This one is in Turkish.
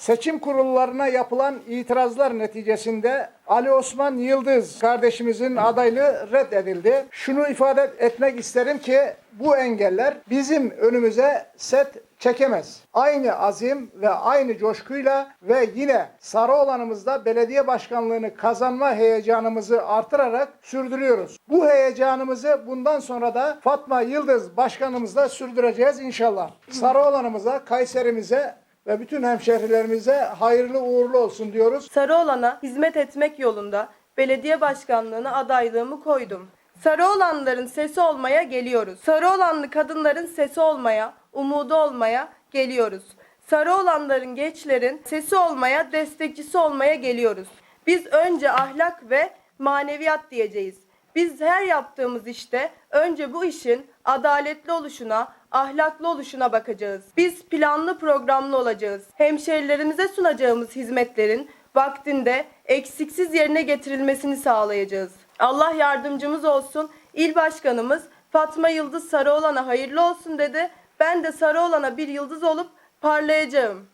Seçim kurullarına yapılan itirazlar neticesinde Ali Osman Yıldız kardeşimizin adaylığı reddedildi. Şunu ifade etmek isterim ki bu engeller bizim önümüze set çekemez. Aynı azim ve aynı coşkuyla ve yine Sarıoğlan'ımızda belediye başkanlığını kazanma heyecanımızı artırarak sürdürüyoruz. Bu heyecanımızı bundan sonra da Fatma Yıldız başkanımızla sürdüreceğiz inşallah. Sarıoğlan'ımıza, Kayserimize ve bütün hemşehrilerimize hayırlı uğurlu olsun diyoruz. Sarıoğlan'a hizmet etmek yolunda belediye başkanlığına adaylığımı koydum. Sarıoğlanlıların sesi olmaya geliyoruz. Sarıoğlanlı kadınların sesi olmaya, umudu olmaya geliyoruz. Sarıoğlanların gençlerin sesi olmaya, destekçisi olmaya geliyoruz. Biz önce ahlak ve maneviyat diyeceğiz. Biz her yaptığımız işte önce bu işin adaletli oluşuna, ahlaklı oluşuna bakacağız. Biz planlı programlı olacağız. Hemşerilerimize sunacağımız hizmetlerin vaktinde eksiksiz yerine getirilmesini sağlayacağız. Allah yardımcımız olsun. İl Başkanımız Fatma Yıldız Sarıoğlan'a hayırlı olsun dedi. Ben de Sarıoğlan'a bir yıldız olup parlayacağım.